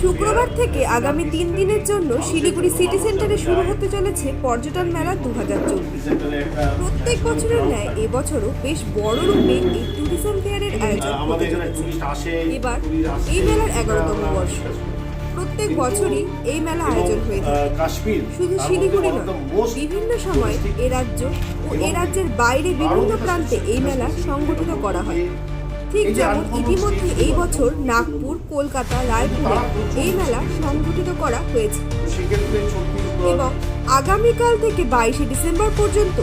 শুক্রবার থেকে আগামী তিন দিনের জন্য শিলিগুড়ি সিটি সেন্টারে শুরু হতে চলেছে পর্যটন মেলা দু হাজার প্রত্যেক বছরের ন্যায় এবছরও বেশ বড় রূপে এই ট্যুরিজম ফেয়ারের আয়োজন হতে চলেছে। এবার এই মেলার এগারোতম বর্ষ। প্রত্যেক বছরই এই মেলা আয়োজন হয়ে থাকে। শুধু শিলিগুড়ি নয়, বিভিন্ন সময় এ রাজ্য ও এ রাজ্যের বাইরে বিভিন্ন প্রান্তে এই মেলা সংগঠিত করা হয়। ঠিক যেমন ইতিমধ্যে এই বছর নাগপুর কলকাতা রায়পুরে এই মেলা সংগঠিত করা হয়েছে। এবং আগামীকাল থেকে বাইশে ডিসেম্বর পর্যন্ত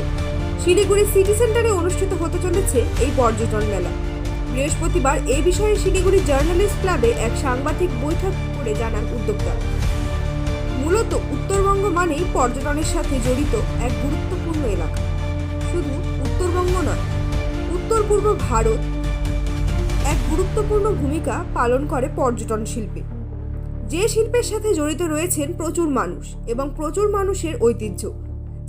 শিলিগুড়ি সিটি সেন্টারে অনুষ্ঠিত হতে চলেছে এই পর্যটন মেলা। বৃহস্পতিবার এ বিষয়ে শিলিগুড়ি জার্নালিস্ট ক্লাবে এক সাংবাদিক বৈঠক করে জানান উদ্যোক্তা। মূলত উত্তরবঙ্গ মানেই পর্যটনের সাথে জড়িত এক গুরুত্বপূর্ণ এলাকা। শুধু উত্তরবঙ্গ নয় উত্তর পূর্ব ভারত এক গুরুত্বপূর্ণ ভূমিকা পালন করে পর্যটন শিল্পে। যে শিল্পের সাথে জড়িত রয়েছেন প্রচুর মানুষ এবং প্রচুর মানুষের ঐতিহ্য,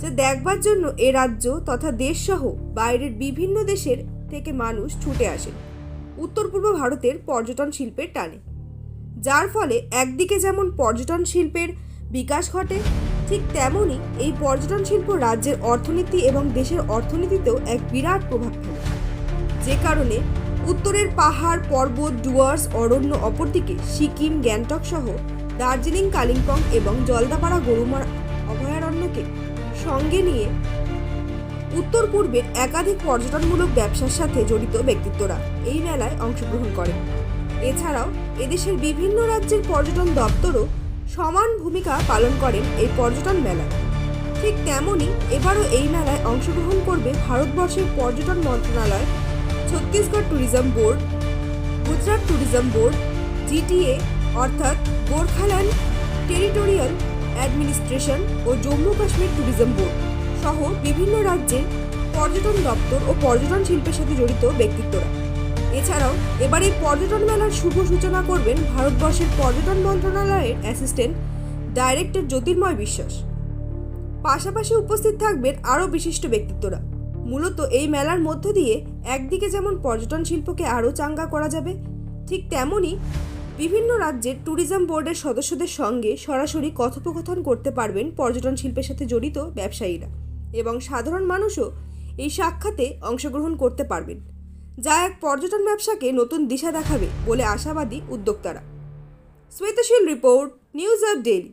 যা দেখবার জন্য এ রাজ্য তথা দেশসহ বাইরের বিভিন্ন দেশের থেকে মানুষ ছুটে আসে উত্তর পূর্ব ভারতের পর্যটন শিল্পের টানে। যার ফলে একদিকে যেমন পর্যটন শিল্পের বিকাশ ঘটে, ঠিক তেমনই এই পর্যটন শিল্প রাজ্যের অর্থনীতি এবং দেশের অর্থনীতিতেও এক বিরাট প্রভাব ফেলে। যে কারণে উত্তরের পাহাড়, পর্বত, ডুয়ার্স, অরণ্য, অপরদিকে সিকিম, গ্যাংটক সহ দার্জিলিং, কালিম্পং এবং জলদাপাড়া গরুমার অভয়ারণ্যকে সঙ্গে নিয়ে উত্তর পূর্বের একাধিক পর্যটনমূলক ব্যবসার সাথে জড়িত ব্যক্তিত্বরা এই মেলায় অংশগ্রহণ করেন। এছাড়াও এদেশের বিভিন্ন রাজ্যের পর্যটন দপ্তরও সমান ভূমিকা পালন করেন এই পর্যটন মেলায়। ঠিক তেমনই এবারও এই মেলায় অংশগ্রহণ করবে ভারতবর্ষের পর্যটন মন্ত্রণালয় Chhattisgarh tourism board Gujarat tourism board GTA অর্থাৎ গোর্খাল্যান্ড টেরিটোরিয়াল অ্যাডমিনিস্ট্রেশন ও জম্মু কাশ্মীর ট্যুরিজম বোর্ড সহ বিভিন্ন রাজ্যের পর্যটন দপ্তর ও পর্যটন শিল্পের সাথে জড়িত ব্যক্তিত্বরা। এছাড়াও এবার এই পর্যটন মেলার শুভ সূচনা করবেন ভারতবর্ষের পর্যটন মন্ত্রণালয়ের অ্যাসিস্ট্যান্ট ডাইরেক্টর জ্যোতির্ময় বিশ্বাস। পাশাপাশি উপস্থিত থাকবেন আরও বিশিষ্ট ব্যক্তিত্বরা। মূলত এই মেলার মধ্য দিয়ে একদিকে যেমন পর্যটন শিল্পকে আরও চাঙ্গা করা যাবে, ঠিক তেমনই বিভিন্ন রাজ্যের ট্যুরিজম বোর্ডের সদস্যদের সঙ্গে সরাসরি কথোপকথন করতে পারবেন পর্যটন শিল্পের সাথে জড়িত ব্যবসায়ীরা এবং সাধারণ মানুষও এই সাক্ষাতে অংশগ্রহণ করতে পারবেন। যা এক পর্যটন ব্যবসাকে নতুন দিশা দেখাবে বলে আশাবাদী উদ্যোক্তারা। Shwetshil report, news of daily.